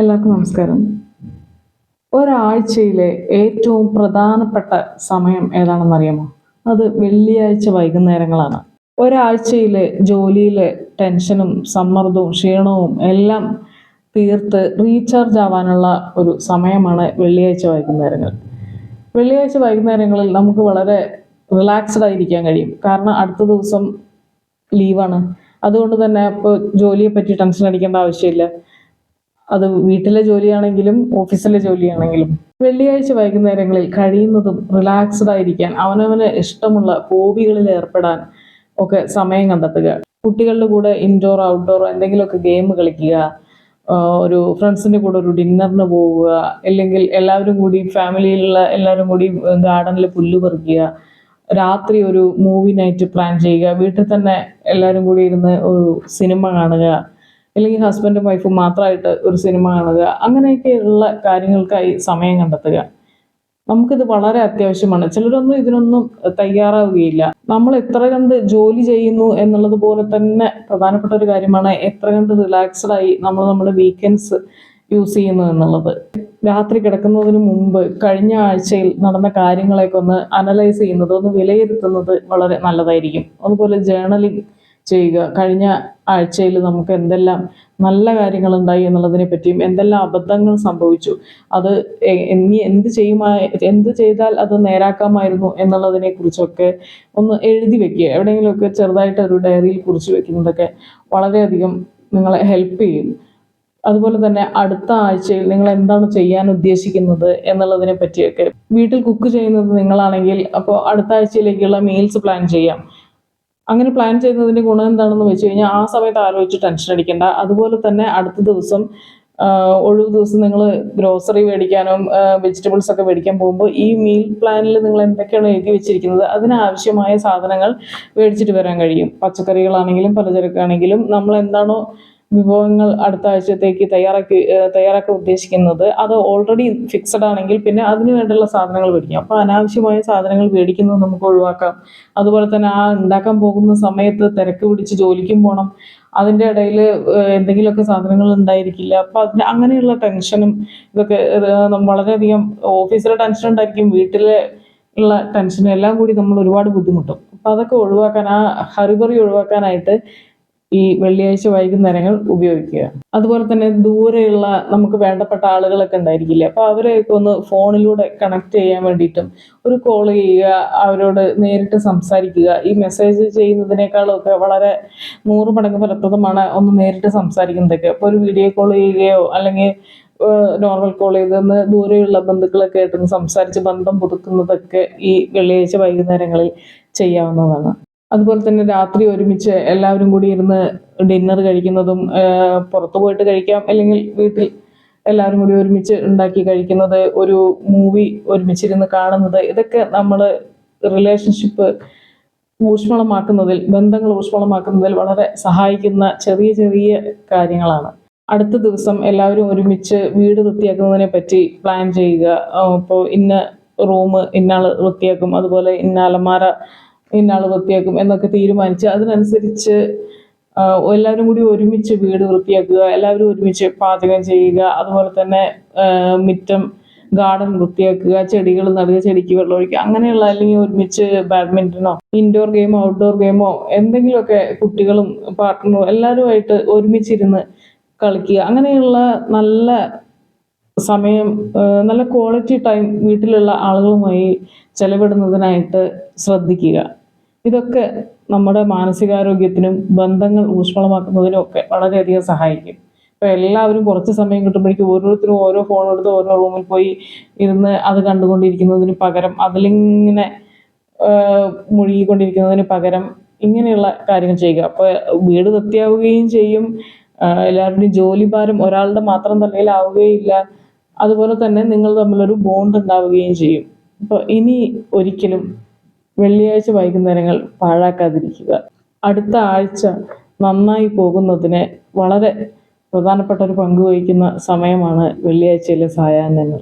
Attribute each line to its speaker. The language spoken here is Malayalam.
Speaker 1: എല്ലാവർക്കും നമസ്കാരം. ഒരാഴ്ചയിലെ ഏറ്റവും പ്രധാനപ്പെട്ട സമയം ഏതാണെന്ന് അറിയാമോ അത് വെള്ളിയാഴ്ച വൈകുന്നേരങ്ങളാണ്. ഒരാഴ്ചയിലെ ജോലിയിലെ ടെൻഷനും സമ്മർദ്ദവും ക്ഷീണവും എല്ലാം തീർത്ത് റീചാർജ് ആവാനുള്ള ഒരു സമയമാണ് വെള്ളിയാഴ്ച വൈകുന്നേരങ്ങൾ. വെള്ളിയാഴ്ച വൈകുന്നേരങ്ങളിൽ നമുക്ക് വളരെ റിലാക്സ്ഡ് ആയിരിക്കാൻ കഴിയും. കാരണം അടുത്ത ദിവസം ലീവാണ്. അതുകൊണ്ട് തന്നെ ഇപ്പോൾ ജോലിയെ പറ്റി ടെൻഷൻ അടിക്കേണ്ട ആവശ്യമില്ല. അത് വീട്ടിലെ ജോലിയാണെങ്കിലും ഓഫീസിലെ ജോലിയാണെങ്കിലും വെള്ളിയാഴ്ച വൈകുന്നേരങ്ങളിൽ കഴിയുന്നതും റിലാക്സ്ഡ് ആയിരിക്കാൻ അവനവന് ഇഷ്ടമുള്ള ഹോബികളിൽ ഏർപ്പെടാൻ ഒക്കെ സമയം കണ്ടെത്തുക. കുട്ടികളുടെ കൂടെ ഇൻഡോർ ഔട്ട്ഡോർ എന്തെങ്കിലുമൊക്കെ ഗെയിം കളിക്കുക ഒരു ഫ്രണ്ട്സിന്റെ കൂടെ ഒരു ഡിന്നറിന് പോവുക അല്ലെങ്കിൽ എല്ലാവരും കൂടി ഫാമിലിയിലുള്ള എല്ലാവരും കൂടി ഗാർഡനിൽ പുല്ല് പറിക്കുക രാത്രി ഒരു മൂവി നൈറ്റ് പ്ലാൻ ചെയ്യുക വീട്ടിൽ തന്നെ എല്ലാവരും കൂടി ഇരുന്ന് ഒരു സിനിമ കാണുക അല്ലെങ്കിൽ ഹസ്ബൻഡും വൈഫും മാത്രമായിട്ട് ഒരു സിനിമ കാണുക. അങ്ങനെയൊക്കെയുള്ള കാര്യങ്ങൾക്കായി സമയം കണ്ടെത്തുക. നമുക്കിത് വളരെ അത്യാവശ്യമാണ്. ചിലരൊന്നും ഇതിനൊന്നും തയ്യാറാവുകയില്ല. നമ്മൾ എത്ര കണ്ട് ജോലി ചെയ്യുന്നു എന്നുള്ളത് പോലെ തന്നെ പ്രധാനപ്പെട്ട ഒരു കാര്യമാണ് എത്ര കണ്ട് റിലാക്സ്ഡ് ആയി നമ്മൾ നമ്മുടെ വീക്കെൻഡ്സ് യൂസ് ചെയ്യുന്നു എന്നുള്ളത്. രാത്രി കിടക്കുന്നതിന് മുമ്പ് കഴിഞ്ഞ ആഴ്ചയിൽ നടന്ന കാര്യങ്ങളെയൊക്കെ ഒന്ന് അനലൈസ് ചെയ്യുന്നത് ഒന്ന് വിലയിരുത്തുന്നത് വളരെ നല്ലതായിരിക്കും. അതുപോലെ ജേണലിംഗ് ചെയ്യുക. കഴിഞ്ഞ ആഴ്ചയിൽ നമുക്ക് എന്തെല്ലാം നല്ല കാര്യങ്ങൾ ഉണ്ടായി എന്നുള്ളതിനെ പറ്റിയും എന്തെല്ലാം അബദ്ധങ്ങൾ സംഭവിച്ചു. അത് ഇനി എന്ത് ചെയ്യുമാ എന്ത് ചെയ്താൽ അത് നേരാക്കാമായിരുന്നു എന്നുള്ളതിനെ കുറിച്ചൊക്കെ ഒന്ന് എഴുതി വെക്കുക. എവിടെയെങ്കിലുമൊക്കെ ചെറുതായിട്ട് ഒരു ഡയറിയിൽ കുറിച്ച് വെക്കുന്നതൊക്കെ വളരെയധികം നിങ്ങളെ ഹെൽപ്പ് ചെയ്യും. അതുപോലെ തന്നെ അടുത്ത ആഴ്ചയിൽ നിങ്ങൾ എന്താണ് ചെയ്യാൻ ഉദ്ദേശിക്കുന്നത് എന്നുള്ളതിനെ പറ്റിയൊക്കെ. വീട്ടിൽ കുക്ക് ചെയ്യുന്നത് നിങ്ങളാണെങ്കിൽ അപ്പോൾ അടുത്ത ആഴ്ചയിലേക്കുള്ള മീൽസ് പ്ലാൻ ചെയ്യാം. അങ്ങനെ പ്ലാൻ ചെയ്യുന്നതിന്റെ ഗുണം എന്താണെന്ന് വെച്ച് കഴിഞ്ഞാൽ ആ സമയത്ത് ആലോചിച്ച് ടെൻഷൻ അടിക്കേണ്ട. അതുപോലെ തന്നെ അടുത്ത ദിവസം ഒഴിവ് ദിവസം നിങ്ങൾ ഗ്രോസറി മേടിക്കാനും വെജിറ്റബിൾസ് ഒക്കെ മേടിക്കാൻ പോകുമ്പോൾ ഈ മീൽ പ്ലാനിൽ നിങ്ങൾ എന്തൊക്കെയാണ് എഴുതി വെച്ചിരിക്കുന്നത്? അതിനാവശ്യമായ സാധനങ്ങൾ മേടിച്ചിട്ട് വരാൻ കഴിയും. പച്ചക്കറികളാണെങ്കിലും പലചരക്കാണെങ്കിലും നമ്മൾ എന്താണോ വിഭവങ്ങൾ അടുത്ത ആഴ്ചത്തേക്ക് തയ്യാറാക്കി തയ്യാറാക്കാൻ ഉദ്ദേശിക്കുന്നത്. അത് ഓൾറെഡി ഫിക്സഡ് ആണെങ്കിൽ പിന്നെ അതിന് വേണ്ടിയുള്ള സാധനങ്ങൾ മേടിക്കാം. അപ്പോൾ അനാവശ്യമായ സാധനങ്ങൾ മേടിക്കുന്നത് നമുക്ക് ഒഴിവാക്കാം. അതുപോലെ തന്നെ ആ ഉണ്ടാക്കാൻ പോകുന്ന സമയത്ത് തിരക്ക് പിടിച്ച് ജോലിക്കും പോകണം അതിന്റെ ഇടയിൽ എന്തെങ്കിലുമൊക്കെ സാധനങ്ങൾ ഉണ്ടായിരിക്കില്ല. അപ്പോൾ അതിന് അങ്ങനെയുള്ള ടെൻഷനും ഇതൊക്കെ വളരെയധികം ഓഫീസിലെ ടെൻഷൻ ഉണ്ടായിരിക്കും വീട്ടിലെ ഉള്ള ടെൻഷനും എല്ലാം കൂടി നമ്മൾ ഒരുപാട് ബുദ്ധിമുട്ടും. അപ്പോൾ അതൊക്കെ ഒഴിവാക്കാൻ ആ ഹറിബറി ഒഴിവാക്കാനായിട്ട് ഈ വെള്ളിയാഴ്ച വൈകുന്നേരങ്ങൾ ഉപയോഗിക്കുക. അതുപോലെ തന്നെ ദൂരെയുള്ള നമുക്ക് വേണ്ടപ്പെട്ട ആളുകളൊക്കെ ഉണ്ടായിരിക്കില്ലേ? അപ്പോൾ അവരെയൊക്കെ ഒന്ന് ഫോണിലൂടെ കണക്ട് ചെയ്യാൻ വേണ്ടിയിട്ടും ഒരു കോൾ ചെയ്യുക അവരോട് നേരിട്ട് സംസാരിക്കുക. ഈ മെസ്സേജ് ചെയ്യുന്നതിനേക്കാളും ഒക്കെ വളരെ നൂറ് മടങ്ങ് ഫലപ്രദമാണ് ഒന്ന് നേരിട്ട് സംസാരിക്കുന്നതൊക്കെ. അപ്പോൾ ഒരു വീഡിയോ കോൾ ചെയ്യുകയോ അല്ലെങ്കിൽ നോർമൽ കോൾ ചെയ്തെന്ന് ദൂരെയുള്ള ബന്ധുക്കളൊക്കെ ആയിട്ടൊന്ന് സംസാരിച്ച് ബന്ധം പുതുക്കുന്നതൊക്കെ ഈ വെള്ളിയാഴ്ച വൈകുന്നേരങ്ങളിൽ ചെയ്യാവുന്നതാണ്. അതുപോലെ തന്നെ രാത്രി ഒരുമിച്ച് എല്ലാവരും കൂടി ഇരുന്ന് ഡിന്നർ കഴിക്കുന്നതും പുറത്തു പോയിട്ട് കഴിക്കാം. അല്ലെങ്കിൽ വീട്ടിൽ എല്ലാവരും കൂടി ഒരുമിച്ച് ഉണ്ടാക്കി കഴിക്കുന്നത് ഒരു മൂവി ഒരുമിച്ചിരുന്ന് കാണുന്നത് ഇതൊക്കെ നമ്മൾ റിലേഷൻഷിപ്പ് ഊഷ്മളമാക്കുന്നതിൽ ബന്ധങ്ങൾ ഊഷ്മളമാക്കുന്നതിൽ വളരെ സഹായിക്കുന്ന ചെറിയ ചെറിയ കാര്യങ്ങളാണ്. അടുത്ത ദിവസം എല്ലാവരും ഒരുമിച്ച് വീട് വൃത്തിയാക്കുന്നതിനെ പറ്റി പ്ലാൻ ചെയ്യുക. ഇപ്പോൾ ഇന്ന റൂം ഇന്നാൾ വൃത്തിയാക്കും. അതുപോലെ ഇന്ന അലമാര ഇന്നാൾ വൃത്തിയാക്കും എന്നൊക്കെ തീരുമാനിച്ച് അതിനനുസരിച്ച് എല്ലാവരും കൂടി ഒരുമിച്ച് വീട് വൃത്തിയാക്കുക എല്ലാവരും ഒരുമിച്ച് പാചകം ചെയ്യുക അതുപോലെ തന്നെ മിറ്റം ഗാർഡൻ വൃത്തിയാക്കുക ചെടികൾ നടുക ചെടിക്ക് വെള്ളമൊഴിക്കുക അങ്ങനെയുള്ള അല്ലെങ്കിൽ ഒരുമിച്ച് ബാഡ്മിന്റനോ ഇൻഡോർ ഗെയിമോ ഔട്ട്ഡോർ ഗെയിമോ എന്തെങ്കിലുമൊക്കെ കുട്ടികളും പാർട്ട്ണറും എല്ലാവരുമായിട്ട് ഒരുമിച്ചിരുന്ന് കളിക്കുക. അങ്ങനെയുള്ള നല്ല സമയം നല്ല ക്വാളിറ്റി ടൈം വീട്ടിലുള്ള ആളുകളുമായി ചെലവിടുന്നതിനായിട്ട് ശ്രദ്ധിക്കുക. ഇതൊക്കെ നമ്മുടെ മാനസികാരോഗ്യത്തിനും ബന്ധങ്ങൾ ഊഷ്മളമാക്കുന്നതിനും ഒക്കെ വളരെയധികം സഹായിക്കും. ഇപ്പം എല്ലാവരും കുറച്ച് സമയം കിട്ടുമ്പോഴേക്കും ഓരോരുത്തരും ഓരോ ഫോൺ എടുത്ത് ഓരോ റൂമിൽ പോയി ഇരുന്ന് അത് കണ്ടുകൊണ്ടിരിക്കുന്നതിന് പകരം അതിലിങ്ങനെ മുഴുകിക്കൊണ്ടിരിക്കുന്നതിന് പകരം ഇങ്ങനെയുള്ള കാര്യങ്ങൾ ചെയ്യുക. അപ്പോൾ വീട് വൃത്തിയാവുകയും ചെയ്യും. എല്ലാവരുടെയും ജോലി ഭാരം ഒരാളുടെ മാത്രം തലയിലാവുകയില്ല. അതുപോലെ തന്നെ നിങ്ങൾ തമ്മിലൊരു ബോണ്ട് ഉണ്ടാവുകയും ചെയ്യും. അപ്പോൾ ഇനി ഒരിക്കലും വെള്ളിയാഴ്ച വൈകുന്നേരങ്ങൾ പാഴാക്കാതിരിക്കുക. അടുത്ത ആഴ്ച നന്നായി പോകുന്നതിന് വളരെ പ്രധാനപ്പെട്ട ഒരു പങ്ക് വഹിക്കുന്ന സമയമാണ് വെള്ളിയാഴ്ചയിലെ സായാഹ്നങ്ങൾ.